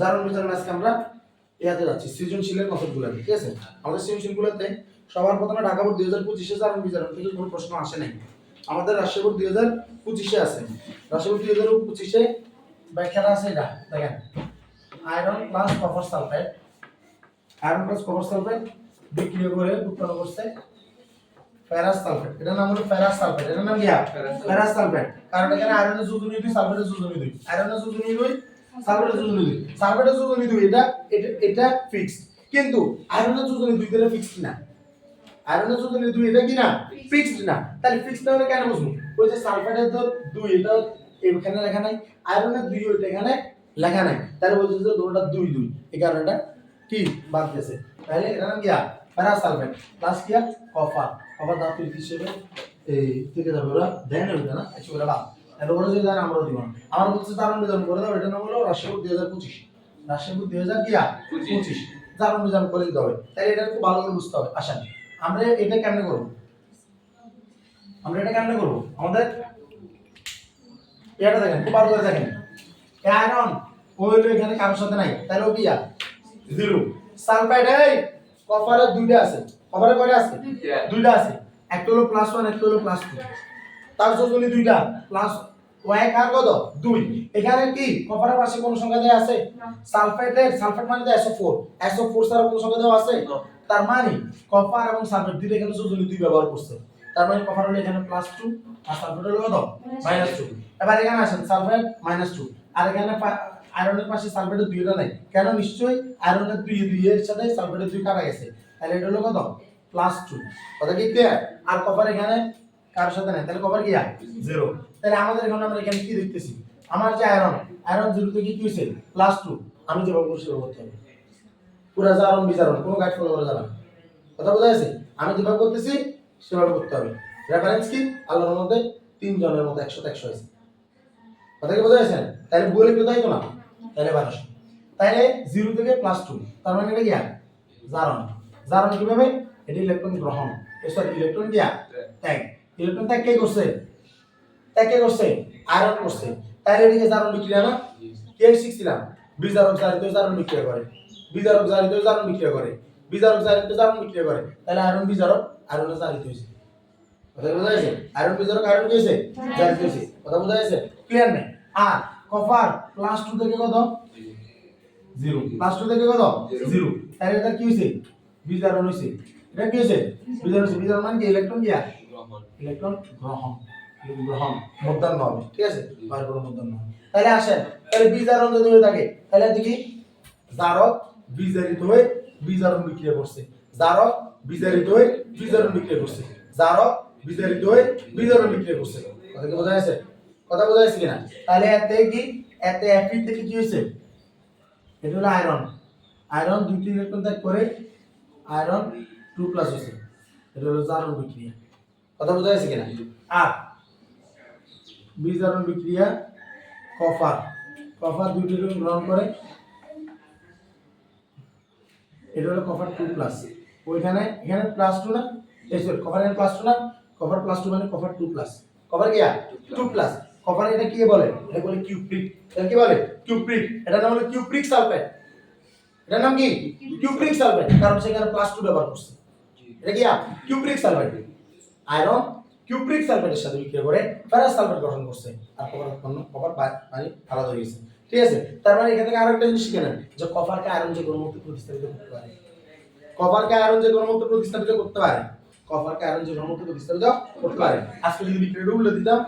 জারণ বিজারণ আজকে আমরা ইয়াতে যাচ্ছি সৃজনশীলের মেথডগুলো ঠিক আছে? আমাদের সৃজনশীলগুলোতে সবার প্রথমে ঢাকা বোর্ড দুই হাজার পঁচিশে জারণ বিজারণ থেকে কোনো প্রশ্ন আসে নাই। আমাদের রাজশাহী বোর্ড দুই হাজার পঁচিশে আছে। রাজশাহী বোর্ড দুই হাজার পঁচিশে ব্যাখ্যাটা আছে এটা দেখেন। Iron plus copper sulphate iron plus copper sulphate বিক্রিয়া করে উৎপন্ন করছে ফেরাস সালফেট এটার নাম হলো ফেরাস সালফেট এটার নাম কি? ফেরাস সালফেট কারণ এখানে আয়রনের যোজনী দুই সালফেটের যোজনী দুই আয়রনের যোজনী দুই সালফেটের যোজনী দুই সালফেটের যোজনী দুই, এটা এটা এটা ফিক্সড কিন্তু আয়রনের যোজনী দুই এটা ফিক্সড না। আয়রনের যোজনী দুই, এটা কি না? ফিক্সড না। তাহলে ফিক্সড না হলে কেন বুঝব ওই যে সালফেটের তো দুই, এটা এখানে লেখা নাই। আয়রনের দুই, ওইটা এখানে লেখা নাই। তাহলে বলছে যে দুটোটা দুই দুই। এই কারণটা কি? বাদ গেছে। তাহলে এটার নাম কি ফেরাস সালফেট প্লাস কি কপার কপার ধাতু হিসেবে এই থেকে যাবে ওরা দেয় না? ওটা না ওরা বাদ। এর উপরে যদি দেন আমরাও দিব না। আমার বলছে দারুণ বিধান করে দাও এটা নাম হলো রাজশাহী দুই হাজার পঁচিশ। রাজশাহী দুই হাজার কি পঁচিশ। দারুণ বিধান করে দিতে হবে। তাহলে এটা খুব ভালো করে বুঝতে হবে। আসেন আমরা এটা কেমনে করব? আমরা এটা কেমনে করব? আমাদের এটা দেখেন খুব ভালো করে দেখেন। আয়রন ওই এখানে কারোর সাথে নাই। তাহলে ও কি জিরো। সালফাইড এই কপারের দুইটা আছে। কপারের কয়টা আছে? দুইটা। আছে। একটা হলো প্লাস ওয়ান একটা হলো প্লাস টু তার যোজনী দুইটা প্লাস ওয়াই কার কত? দুই। এখানে কি? কপারের পাশে কোন সংখ্যা দেওয়া আছে? সালফেটের সালফেট মানে এসও ফোর এসও ফোর ছাড়া কোন সংখ্যা দেওয়া আছে? তার মানে কপার এবং সালফেট দুইটা এখানে যোজনী দুই ব্যবহার করছে। তার মানে কপার হলো এখানে প্লাস টু আর সালফেট হলো কত? মাইনাস টু এবার এখানে আসেন সালফেট মাইনাস টু আর এখানে আয়রনের পাশে সালফেটের দুইটা নাই। কেন? নিশ্চয়ই আয়রনের দুই দুই এর সাথে সালফেটের দুই কাটা গেছে। তাহলে এটা হলো কত? প্লাস টু কথা কি ক্লিয়ার আর কপার এখানে কার সাথে নাই তাহলে কপার কি জিরো তাহলে আমাদের এখন আমরা এখানে কি দেখতেছি? আমার যে আয়রন আয়রন জিরো থেকে কি হয়েছে? প্লাস টু আমি যেভাবে করছি সেভাবে করতে হবে। পুরা জারণ বিজারণ কোনো গাইড ফলো করা যাবে না। কথা বোঝা যাচ্ছে আমি যেভাবে করতেছি সেভাবে করতে হবে। রেফারেন্স কি? আল্লাহর মধ্যে তিনজনের মধ্যে একশো একশো হয়েছে। কথা কি বোঝা যাচ্ছে তাহলে বলে কেউ তাই তো না তাহলে বারোশো তাহলে জিরো থেকে প্লাস টু তার মানে এটা কি জারণ। জারণ কীভাবে? এটি ইলেকট্রন গ্রহণ। সরি ইলেকট্রন কি ত্যাগ ইলেকট্রন ত্যাগ কে করছে। ত্যাগ কে করছে আয়রন করছে। তাহলে এটিকে জারণ বিক্রিয়া না? কে শিখছিলাম বিজারক জারিত জারণ বিক্রিয়া করে। বিজারক জারিত জারণ বিক্রিয়া করে। বিজারক জারিত জারণ বিক্রিয়া করে। তাহলে আয়রন বিজারক আয়রনে জারিত হয়েছে। কথা বোঝা যাচ্ছে আয়রন বিজারক আয়রন কি হয়েছে? জারিত হয়েছে। কথা বোঝা যাচ্ছে ক্লিয়ার নেই? আর কপার প্লাস টু থেকে কত? জিরো প্লাস টু থেকে কত? জিরো তাহলে এটা কি হয়েছে? বিজারণ হয়েছে। এটা কি হয়েছে? বিজারণ হয়েছে। বিজারণ মানে কি? ইলেকট্রন কি? ইলেকট্রন গ্রহণ। গ্রহণ। মধ্যাহ্ন হবে ঠিক আছে? বার করে মধ্যাহ্ন হবে তাহলে আসেন তাহলে বিজারণ যদি হয়ে থাকে তাহলে দেখি জারক বিজারিত হয়ে বিজারণ বিক্রিয়া করছে। জারক বিজারিত হয়ে বিজারণ বিক্রিয়া করছে। জারক বিজারিত হয়ে বিজারণ বিক্রিয়া করছে। কথা কি বোঝা যাচ্ছে কথা বোঝা যাচ্ছে কিনা? তাহলে এতে কি? এতে এফি থেকে কি হয়েছে? এটা হলো আয়রন আয়রন দুইটি ইলেকট্রন ত্যাগ করে আয়রন টু প্লাস হয়েছে। এটা হলো জারণ বিক্রিয়া। কথা বোঝা যাচ্ছে কিনা? আর বিজারণ বিক্রিয়া কপার কপার দুইটি ইলেকট্রন গ্রহণ করে। এটা হলো কপার টু প্লাস ওইখানে এখানে প্লাস টু না? এই সরি কপার এখানে প্লাস টু না? কপার প্লাস টু মানে কপার টু প্লাস কপার কি টু প্লাস কপার এটা কি বলে? এটা বলে কিউপ্রিক এটা কি বলে? কিউপ্রিক এটা নাম হলো কিউপ্রিক সালফেট এটার নাম কি? কিউপ্রিক সালফেট কারণ সেখানে প্লাস টু ব্যবহার করছে। এটা কি কিউপ্রিক সালফেট আয়রন কিউপ্রিক সালফেটের সাথে বিক্রিয়া করে ফেরাস সালফেট গঠন করছে। আর কপার উৎপন্ন কপার পানি আলাদা হয়ে গেছে। ঠিক আছে? তার মানে এখান থেকে আরও আরেকটা জিনিস শিখে নেন যে কপারকে আয়রন যে কোনো মতো প্রতিস্থাপিত করতে পারে। কপারকে আয়রন যে কোনো মতো প্রতিস্থাপিত করতে পারে। কপারকে আয়রন যে কোনো মতো প্রতিস্থাপিত করতে পারে। আজকে যদি বিক্রিয়াটা উল্লে দিতাম,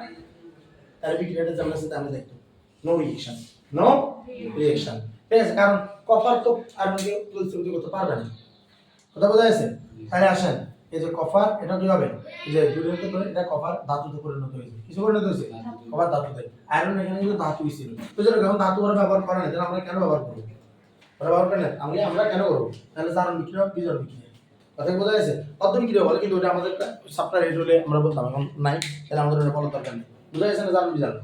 তাহলে বিক্রিয়াটা যেমন আছে তেমন দেখতো। নো রিয়েকশন নো রিয়েকশন ঠিক আছে? কারণ কপার তো আয়রনকে প্রতিস্থাপিত করতে পারবে না। কথা বোঝা যাচ্ছে তাহলে আসেন। এই যে কপার এটা কি হবে এই যে দুর্নীতি করে এটা কপার ধাতুতে পরিণত হয়েছে। কিছু পরিণত হয়েছে? কপার ধাতুতে। আয়রন এখানে কিন্তু ধাতু ছিল। তো যেটা যখন ধাতু ওরা ব্যবহার করে না আমরা কেন ব্যবহার করব? ওরা ব্যবহার করে না আমরা আমরা কেন করব? তাহলে জারণ বিক্রিয়া বিজয় বিক্রিয়া কথা বোঝা যাচ্ছে অর্ধ বিক্রিয়া বলে কিন্তু ওটা আমাদের সাপ্লাই রেট হলে আমরা বলতাম এখন নাই তাহলে আমাদের ওটা বলার দরকার নেই। বোঝা যাচ্ছে না জারণ বিজারণ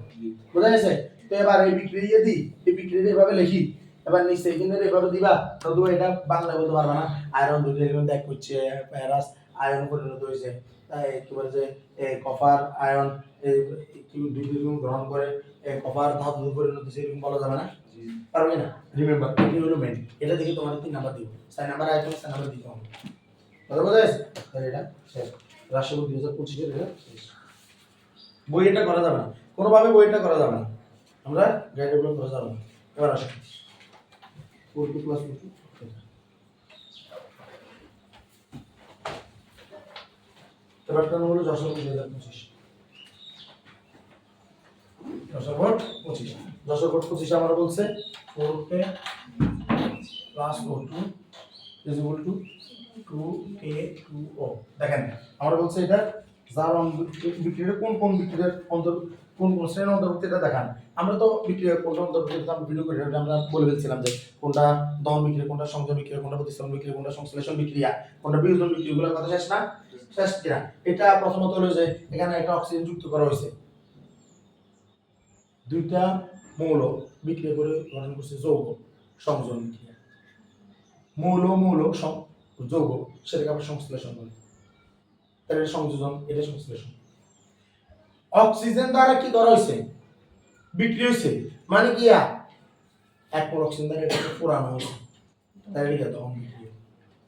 বোঝা গেছে? তো এবার এই বিক্রিয়া দিই এই বিক্রিয়া এভাবে লিখি। এবার নিশ্চয় এখানে এভাবে দিবা শুধু এটা বাংলা বলতে পারবে না। আয়রন এলিমেন্ট এক করছে প্যারাস আয়রন পরিণত হয়েছে তাই কি বলে যে কপার আয়ন কি দুই রকম গ্রহণ করে কপার ধাতু পরিণত সেরকম বলা যাবে না? পারবে না? রিমেম্বার এটি হলো মেন এটা দেখে তোমাদের তিন নাম্বার দিব চার নাম্বার আইটেম চার নাম্বার দিতে হবে। কথা বোঝা তাহলে এটা শেষ। রাষ্ট্রপতি দুই হাজার পঁচিশের এটা শেষ। বই এটা করা যাবে না। কোনোভাবে বইটা করা যাবে না। আমরা গাইডেবল করা যাবে না। এবার আসো। ফোর টু এবার কেন হলো যশোর দুই হাজার পঁচিশ। যশোর ভোট, পঁচিশ। যশোর ভোট, পঁচিশ আমরা বলছে four K plus O two is equal to two K two O দেখেন, আমরা বলছে এটা যার বিক্রিয়ার কোন কোন বিক্রিয়ার অন্তর কোন কোন শ্রেণির অন্তর্ভুক্ত এটা দেখান। আমরা তো বিক্রিয়া কোনটা অন্তর্ভুক্ত আমরা ভিডিও করে, আমরা বলে ফেলছিলাম যে কোনটা দহন বিক্রিয়া, কোনটা সংযোগ বিক্রিয়া, কোনটা প্রতিস্থাপন বিক্রিয়া, কোনটা সংশ্লেষণ বিক্রিয়া, কোনটা বিয়োজন বিক্রিয়া, এগুলোর কথা শেষ না। শেষ এটা প্রথমত হলো যে এখানে একটা অক্সিজেন যুক্ত করা হয়েছে। দুইটা মৌল বিক্রিয়া করে গঠন করছে যৌগ সংযোজন বিক্রিয়া। মৌল মৌল যৌগ, সেটাকে আবার সংশ্লেষণ বলে। তাহলে সংযোজন, এটা সংশ্লেষণ। অক্সিজেন দ্বারা কি করা হয়েছে? বিক্রি হয়েছে। মানে কি? এক মোল অক্সিজেন দ্বারা এটাকে পোড়ানো হয়েছে। তাহলে এটা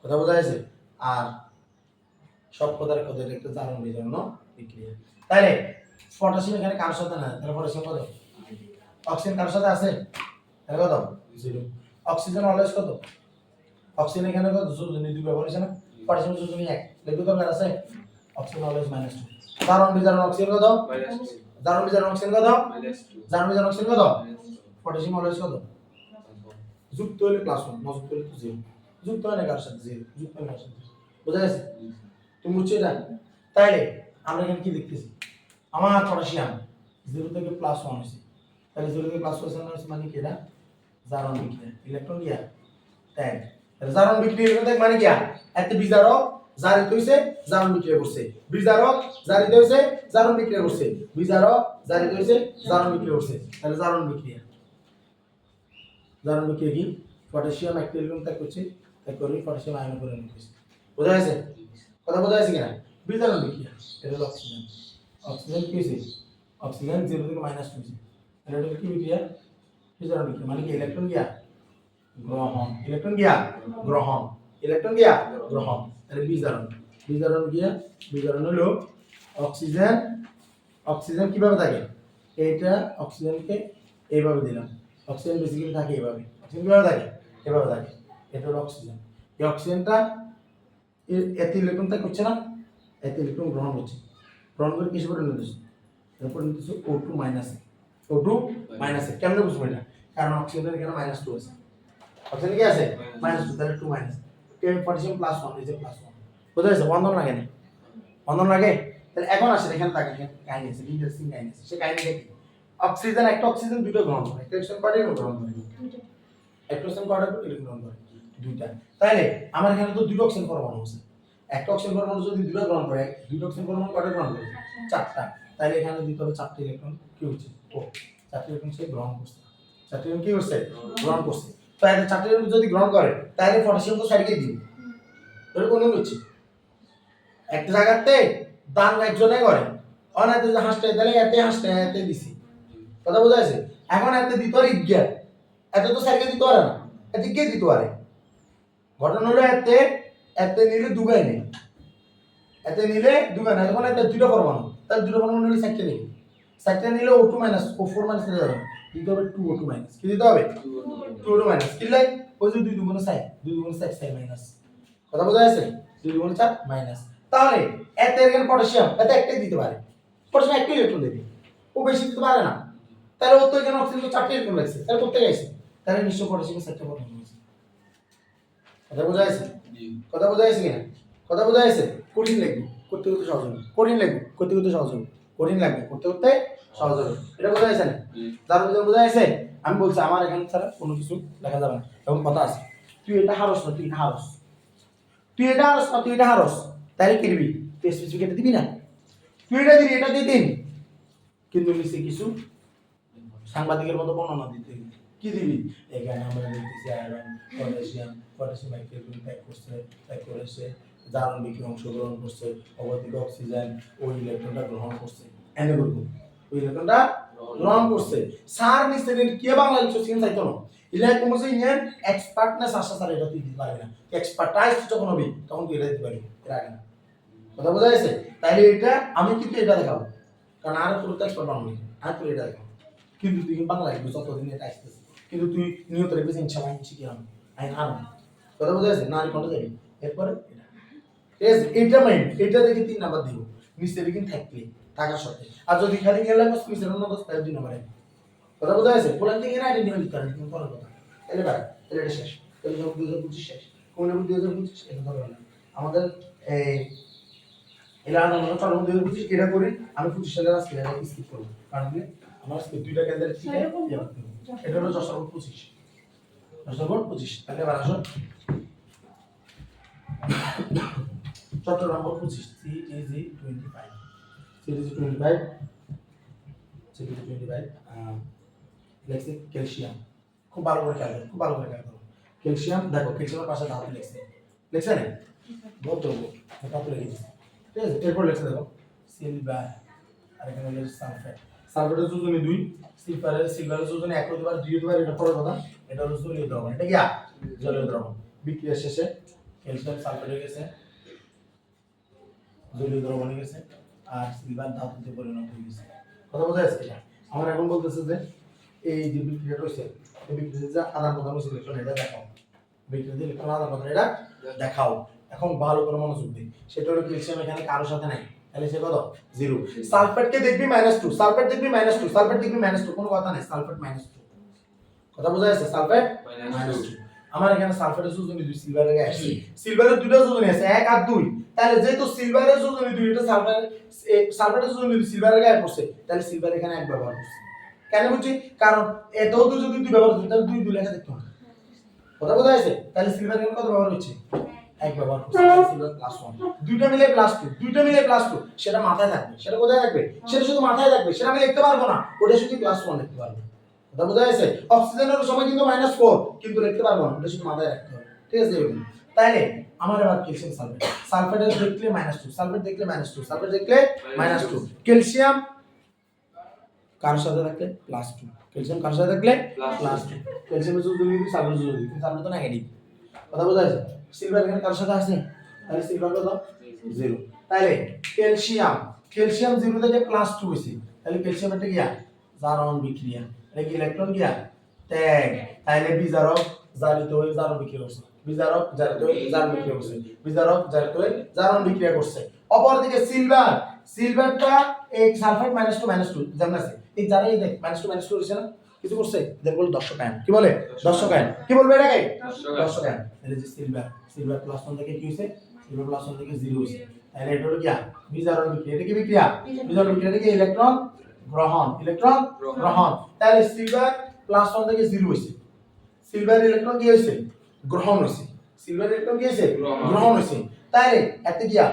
কথা বোঝা যাচ্ছে আর সব কথা এটা একটা জারণ জন্য বিক্রিয়া তাহলে পটাশিয়াম এখানে কার সাথে না? তাহলে পটাশিয়াম কত অক্সিজেন কার সাথে আছে? তাহলে কত? জিরো অক্সিজেন অলওয়েজ কত? অক্সিজেন এখানে কত? যোজনী দুই ব্যবহার হয়েছে না? পটাশিয়াম যোজনী এক। লিখতে দরকার আছে? অক্সিজেন অলওয়েজ মাইনাস টু জারণ বিজারণ অক্সিজেন কত? জারণ বিজারণ অক্সিজেন কত? জারণ বিজারণ অক্সিজেন কত? পটাশিয়াম অলওয়েজ কত? যুক্ত হলে প্লাস ওয়ান নযুক্ত হলে তো জিরো যুক্ত হয় না কার সাথে? জিরো যুক্ত হয় না কার সাথে? বোঝা গেছে? তুমি বুঝছ তাইলে আমরা এখানে কি দেখতেছি? আমার পটাশিয়াম জিরো থেকে প্লাস ওয়ান হয়েছে। তাহলে জিরো থেকে প্লাস ওয়ান হয়েছে মানে কি এটা? জারণ বিক্রিয়া। ইলেকট্রন দিয়া। তাহলে জারণ বিক্রিয়া দেখ মানে কি এত বিজারক জারিত হইছে, জারণ বিক্রিয়া করছে। বিজারক জারিত হইছে, জারণ বিক্রিয়া করছে। বিজারক জারিত হইছে, জারণ বিক্রিয়া করছে। তাহলে জারণ বিক্রিয়া। জারণ বিক্রিয়া কি? পটাশিয়াম একটা ইলেকট্রন ত্যাগ করছে। ত্যাগ করে পটাশিয়াম আয়ন করে নিচ্ছে বোঝা গেছে? কথা বোঝা যাচ্ছে কিনা? বিজারণ বিক্রিয়া এটা হলো অক্সিজেন অক্সিজেন কি হয়েছে? অক্সিজেন জিরো থেকে মাইনাস টু এটা হলো কি বিক্রিয়া? বিজারণ বিক্রিয়া। মানে কি ইলেকট্রন গিয়া? গ্রহণ। ইলেকট্রন গিয়া? গ্রহণ। ইলেকট্রন গিয়া? গ্রহণ। তাহলে বিজারণ। বিজারণ গিয়া? বিজারণ হলো অক্সিজেন অক্সিজেন কীভাবে থাকে? এইটা অক্সিজেনকে এইভাবে দিলাম। অক্সিজেন বেসিক্যালি থাকে এইভাবে। অক্সিজেন কীভাবে থাকে? এভাবে থাকে। এটা হলো অক্সিজেন এই অক্সিজেনটা এত ইলেকট্রন ত্যাগ করছে না এত ইলেকট্রন গ্রহণ করছে গ্রহণ করে কিসে পরিণত হচ্ছে পরিণত হচ্ছে ও টু মাইনাসে ও টু মাইনাসে কেমন বুঝব এটা? কারণ অক্সিজেনের এখানে মাইনাস টু আছে। অক্সিজেন কি আছে? মাইনাস টু তাহলে two minus potassium plus one যে প্লাস ওয়ান বোঝা যাচ্ছে বন্ধন লাগে না। বন্ধন লাগে? তাহলে এখন আসে এখানে তাকে কাহিনী আছে ইন্টারেস্টিং কাহিনী আছে। সে কাহিনীটা কি? অক্সিজেন একটা অক্সিজেন দুটো গ্রহণ করে। একটা অক্সিজেন কয়টা গ্রহণ করে। একটা অক্সিজেন কয়টা গ্রহণ করে। দুইটা। তাহলে আমার এখানে তো দুটো অক্সিজেন পরমাণু আছে। একটা অক্সিজেন পরমাণু যদি দুটো গ্রহণ করে দুটো অক্সিজেন পরমাণু কয়টা গ্রহণ করে? চারটা। তাহলে এখানে দিতে হবে চারটি ইলেকট্রন কি হচ্ছে? ও চারটি ইলেকট্রন সে গ্রহণ করছে। চারটি ইলেকট্রন কি করছে? গ্রহণ করছে। তাহলে চারটি ইলেকট্রন যদি গ্রহণ করে তাহলে পটাশিয়াম তো সাইডে দিবে। এটা কোন হচ্ছে একটা জায়গাতে দান একজনে করে। অনেক যদি হাসতে তাহলে এতে হাসতে এতে দিছি। কথা বোঝা যাচ্ছে এখন এতে দিতে পারে ইজ্ঞান। এত তো সাইডে দিতে পারে না। এতে কে দিতে পারে? ঘটনা হলো এতে এতে নিলে দুগাই নেই। এতে নিলে দুগাই না যখন এতে দুটো পরমাণু তাহলে দুটো পরমাণু নিলে সাইডটা নেই। সাইডটা নিলে O two minus O four minus দিতে হবে দিতে হবে? টু ও টু মাইনাস কি দিতে হবে? টু ও টু মাইনাস কি লাই ওই যে দুই দুগুণ সাইড দুই দুগুণ সাইড সাইড মাইনাস কথা বোঝা যাচ্ছে দুই দুগুণ চার মাইনাস তাহলে এতে এখানে পটাশিয়াম এতে একটাই দিতে পারে। পটাশিয়াম একটাই ইলেকট্রন দেবে। ও বেশি দিতে পারে না। তাহলে ও তো এখানে অক্সিজেন চারটে ইলেকট্রন লাগছে। তাহলে করতে গেছে তাহলে নিশ্চয় পটাশিয়াম চারটে আছে কথা বোঝা যাচ্ছে কথা বোঝা যাচ্ছে কিনা কথা বোঝা যাচ্ছে কঠিন লাগবে। করতে করতে সহজ হবে। কঠিন লাগবে। করতে করতে সহজ হবে। কঠিন লাগবে। করতে করতে সহজ হবে। এটা বোঝা যাচ্ছে না? দারুণ দারুণ বোঝা যাচ্ছে আমি বলছি আমার এখানে ছাড়া কোনো কিছু দেখা যাবে না। এবং কথা আছে তুই এটা হারস না তুই এটা হারস। তুই এটা হারস না তুই এটা হারস। তাহলে কি দিবি? তুই স্পেসিফিক দিবি না? তুই এটা দিবি এটা দিয়ে দিন কিন্তু নিচে কিছু সাংবাদিকের মতো বর্ণনা দিতে। কি দিবি? এখানে আমরা দেখতেছি আয়রন পটাশিয়াম পটাশিয়াম করছে করেছে জারণ বিক্রিয়া অংশগ্রহণ করছে অবৈধিক অক্সিজেন ওই ইলেকট্রনটা গ্রহণ করছে। বলব ওই ইলেকট্রনটা গ্রহণ করছে। স্যার নিশ্চয় কে বাংলা লিখছো সিন চাইতো না? ইলে কোমসে ইঞ্জিনিয়ার এক্সপার্টনেস স্যার, এটা তুই দিতে পারবি না। এক্সপার্টাইজ যখন হবি, তখন তুই এটা দিতে পারবি, এর আগে না। কথা বোঝা যাচ্ছে তাইলে এটা, আমি কিন্তু এটা দেখাবো। কারণ আর তোর তো এক্সপার্ট আর তোর এটা দেখাবো কিন্তু তুই বাংলা লিখবি যতদিন এটা আসতেছে কিন্তু তুই নিয়ত রাখবি যে ইনশাল্লাহ আমি? আর কথা বোঝা যাচ্ছে না কোনটা যাবি এরপরে ঠিক আছে এটা মাইন্ড এটা দেখে তিন নাম্বার দিব। নিচে দিকে থাকলে থাকার সাথে। আর যদি খালি গেলে বাস নিচের অন্য দশ তাই দুই নাম্বারে কথা বোঝা যাচ্ছে বলেন থেকে না পারেন কিন্তু পরের কথা। তাহলে ভাই তাহলে এটা শেষ। তাহলে দুই হাজার পঁচিশ শেষ কোন দুই হাজার পঁচিশ? এটা ধরবে না। আমাদের এই এলা আমরা দুই হাজার পঁচিশ এটা করি আমি পঁচিশ সালের আজকে স্কিপ করব। কারণ আমার আজকে দুইটা থেকে ইয়ে। এটা হলো যশোর পঁচিশ। যশোর পঁচিশ। তাহলে এবার আসুন। চট্টগ্রাম পঁচিশ। C easy twenty five C easy twenty five C easy twenty five লেখছে ক্যালসিয়াম। খুব ভালো করে খেয়াল খুব ভালো করে খেয়াল করো ক্যালসিয়াম, দেখো ক্যালসিয়ামের পাশে ধাতু লেখছে। লেখছে না? বহুত ধাতু লিখে দিচ্ছে ঠিক আছে, এরপর লেখছে দেখো, সিলভার। আর এখানে সালফেট। সালফেটের যোজনী দুই। সিলভারের সিলভারের যোজনী এক হতে পারে, দুই হতে পারে, এটা পরের কথা। এটা হলো জলীয় দ্রবণ এটা কি? জলীয় দ্রবণ। বিক্রিয়া শেষে। ক্যালসিয়াম সালফেট হয়ে গেছে জলীয় দ্রবণ হয়ে গেছে আর সিলভার ধাতুতে পরিণত হয়ে গেছে। কথা বোঝা যাচ্ছে আমার এখন বলতেছে যে এই যে বিক্রিয়া রয়েছে এই বিক্রিয়া যে আদান প্রদান হয়েছে ইলেকট্রন এটা দেখাও বিক্রিয়া ইলেকট্রন আদান প্রদান এটা দেখাও। এখন ভালো করে মনোযোগ দিই। সেটা হলো ক্যালসিয়াম এখানে কারোর সাথে নাই। তাহলে সে কত? জিরো। সালফেটকে দেখবি মাইনাস টু সালফেট দেখবি মাইনাস টু সালফেট দেখবি মাইনাস টু কোনো কথা নেই। সালফেট মাইনাস টু কথা বোঝা যাচ্ছে? সালফেট? মাইনাস টু আমার এখানে সালফেটের যোজনী দুই সিলভারের আসছে সিলভারের দুটো যোজনী আছে এক আর দুই। তাহলে যেহেতু সিলভারের যোজনী দুই এটা সালফার সালফেটের যোজনী সিলভারের গায়ে পড়ছে তাহলে সিলভার এখানে এক ব্যবহার করছে। কেন বুঝছি কারণ এটাও তো যদি দুই ব্যবহার করছে তাহলে দুই দুই লেখা দেখতে হবে। কথা বোঝা যাচ্ছে? তাহলে সিলভার এখানে কত ব্যবহার হচ্ছে? এক ব্যবহার করছে। সিলভার প্লাস ওয়ান দুইটা মিলে প্লাস টু দুইটা মিলে প্লাস টু সেটা মাথায় থাকবে। সেটা কোথায় থাকবে? সেটা শুধু মাথায় থাকবে। সেটা আমি লিখতে পারব না। ওটা শুধু প্লাস ওয়ান লিখতে পারব। কথা বোঝা যাচ্ছে অক্সিজেনের সময় কিন্তু মাইনাস ফোর কিন্তু লিখতে পারব না ওটা শুধু মাথায় রাখতে হবে। ঠিক আছে তাইলে আমার এবার ক্যালসিয়াম সালফেট সালফেটের দেখলে মাইনাস টু সালফেট দেখলে মাইনাস টু সালফেট দেখলে মাইনাস টু ক্যালসিয়াম কার সাথে থাকলে প্লাস টু ক্যালসিয়াম কার সাথে থাকলে প্লাস টু ক্যালসিয়ামের যদি যদি সালফেট যদি কিন্তু সালফেট তো নেগেটিভ কথা বোঝা যাচ্ছে সিলভার এখানে কার সাথে আছে? তাহলে সিলভার কত? জিরো তাহলে ক্যালসিয়াম ক্যালসিয়াম জিরো থেকে প্লাস টু হয়েছে। তাহলে ক্যালসিয়াম একটা গিয়া জারণ বিক্রিয়া। এটা ইলেকট্রন গিয়া ত্যাগ তাহলে বিজারক জারিত হয়ে জারণ বিক্রিয়া করছে বিজারক জারিত হয়ে জারণ বিক্রিয়া করছে বিজারক জারিত হয়ে জারণ বিক্রিয়া করছে অপরদিকে সিলভার সিলভারটা এই sulphate minus two minus two যেমন আছে? এই যারা এই দেখ মাইনাস টু মাইনাস টু হচ্ছে না? কিছু করছে? এদের বলে দর্শক আয়ন কি বলে? দর্শক আয়ন কি বলবে এটাকে? দর্শক আয়ন এটা যে সিলভার সিলভার প্লাস ওয়ান থেকে কি হয়েছে? সিলভার প্লাস ওয়ান থেকে জিরো হয়েছে। তাহলে এটা হলো কি? বিজারণ বিক্রিয়া এটা কি বিক্রিয়া বিজারণ বিক্রিয়া এটা কি ইলেকট্রন গ্রহণ ইলেকট্রন গ্রহণ। তাহলে সিলভার প্লাস ওয়ান থেকে জিরো হয়েছে সিলভার ইলেকট্রন কি হয়েছে গ্রহণ হয়েছে সিলভার ইলেকট্রন কি হয়েছে গ্রহণ। হয়েছে তাহলে এতে গিয়া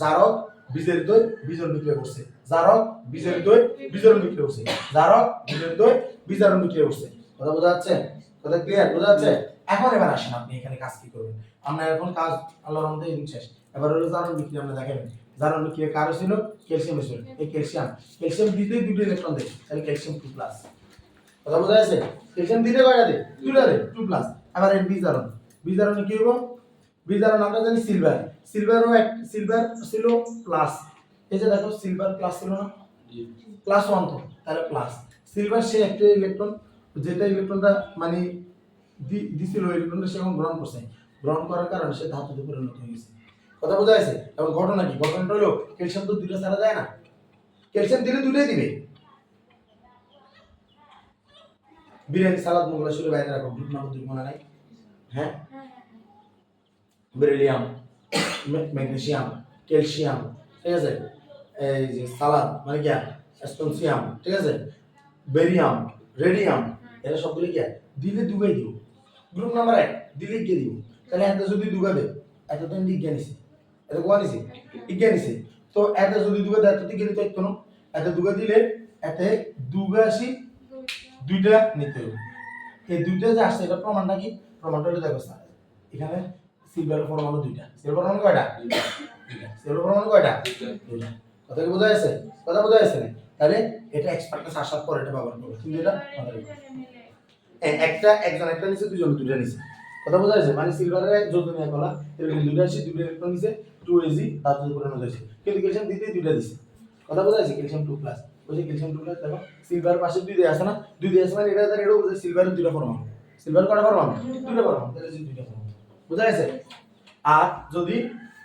জারক বীজের দই বীজন বিক্রিয়া করছে জারক বীজের দই বিজারণ বিক্রিয়া করছে জারক বীজের দই বিজারণ বিক্রিয়া করছে কথা বোঝা যাচ্ছে? কথা ক্লিয়ার বোঝা যাচ্ছে? এখন এবার আসেন আপনি এখানে কাজ কি করবেন? আমরা এখন কাজ আল্লাহর রহমতে শেষ। এবার হলো জারণ বিক্রিয়া আমরা দেখাবেন জারণ বিক্রিয়া কার ছিল? ক্যালসিয়াম ছিল। এই ক্যালসিয়াম। ক্যালসিয়াম দিতেই দুটো ইলেকট্রন দেয়। তাহলে ক্যালসিয়াম টু প্লাস কথা বোঝা যাচ্ছে? ক্যালসিয়াম দিলে কয়টা দেয়? দুটা দেয় টু প্লাস এবার এর বিজারণ বিজারণে কি হব বিজারণ আমরা জানি সিলভার সিলভারও এক সিলভার ছিল প্লাস এই যে দেখো সিলভার প্লাস ছিল না? প্লাস ওয়ান তো, তাহলে প্লাস সিলভার সে একটা ইলেকট্রন, যেটা ইলেকট্রনটা মানে দিছিল ইলেকট্রনটা সে এখন গ্রহণ করছে। গ্রহণ করার কারণে সে ধাতুতে পরিণত হয়ে গেছে। কথা বোঝা যাচ্ছে এবং ঘটনা কি? ঘটনাটা হলো ক্যালসিয়াম তো দুটো ছাড়া যায় না। ক্যালসিয়াম দিলে দুটোই দিবে। বিরিয়ানি, সালাদ মোগলা শুরু বাইরে রাখো। গ্রুপ নাম্বার দুই মনে নাই। হ্যাঁ? বেরিলিয়াম ম্যাগনেসিয়াম ক্যালসিয়াম ঠিক আছে? এই যে সালাদ মানে কি অ্যাস্টনসিয়াম ঠিক আছে? বেরিয়াম রেডিয়াম এরা সবগুলো কি দিলে দুগাই দিব। গ্রুপ নাম্বার এক, দিলে গিয়ে দিব? তাহলে এত যদি দুগা দে এত তো বিজ্ঞান এত কোয়া নিছে? বিজ্ঞান নিছে। তো এত যদি দুগা দেয় এত দিকে নিতে হইতো না এত দুগা দিলে এতে দুগা আসি, দুইটা নিতে হবে। এই দুইটা যে আসছে, এটা প্রমাণটা কি? প্রমাণটা হলো দেখো স্যার, এখানে সিলভার পরমাণু দুইটা। সিলভার পরমাণু কয়টা? সিলভার পরমাণু কয়টা? দুইটা। কথা কি বোঝা যাচ্ছে? কথা বোঝা যাচ্ছে না? তাহলে এটা এক্সপার্টনেস আসার পর এটা ব্যবহার করবে। কিন্তু এটা একটা, একজন একটা নিচে দুজন দুইটা নিচে কথা বোঝা যাচ্ছে? মানে সিলভারের যত নিয়ে কলা এরকম দুইটা আছে, দুইটা ইলেকট্রন নিচে টু এজি দুই পরিণত হয়েছে। কিন্তু ক্যালসিয়াম দিতে দুইটা দিছে। কথা বোঝা যাচ্ছে? ক্যালসিয়াম টু প্লাস ওই যে ক্যালসিয়াম টু প্লাস দেখো সিলভার পাশে দুই দিয়ে আছে না, দুই দিয়ে আছে মানে এটা তার এটাও সিলভারের দুইটা পরমাণু। সিলভার কয়টা পরমাণু? দুইটা পরমাণু, তাহলে যে দুইটা পরমাণু। বোঝা গেছে? আর যদি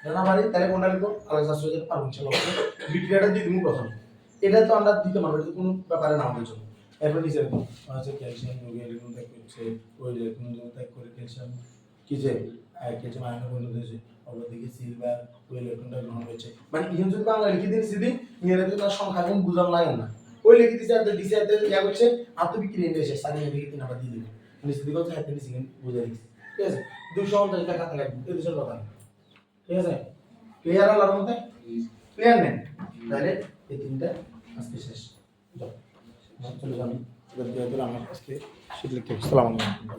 জানা পারি, তাহলে কোনটা লিখব? আলাদা শাস্ত্র যেটা পারব, ইনশাআল্লাহ। বিক্রিয়াটা দিয়ে দিব প্রথমে। এটা তো আমরা দিতে পারব, এটা কোনো ব্যাপারে না আমাদের জন্য। এরপর নিচে এরকম আছে ক্যালসিয়াম যোগে ইলেকট্রন ত্যাগ করছে ওই ত্যাগ করে ক্যালসিয়াম কিছে ক্যালসিয়াম আয়নে পরিণত হয়েছে অপরদিকে সিলভার ওই ইলেকট্রনটা গ্রহণ করছে। মানে ইহন যদি বাংলা লিখে দিন সিধি ইংরেজি তার সংখ্যা এবং বুঝাম লাগে না। ওই লিখে দিছে আর দিছে আর ইয়া করছে নিয়ে এসে সারি লিখে দিন আবার দিয়ে দিবে মানে সিধি কথা হাতে দিছি বুঝে দিছি। ঠিক আছে? দুশো পঞ্চাশ টাকা থাকে এই দুশোর কথা। ঠিক আছে? ক্লিয়ার হলো আর মধ্যে ক্লিয়ার নেই? তাহলে এই তিনটা আজকে শেষ। চলে যান। আমার আজকে শীত লিখতে আলাইকুম।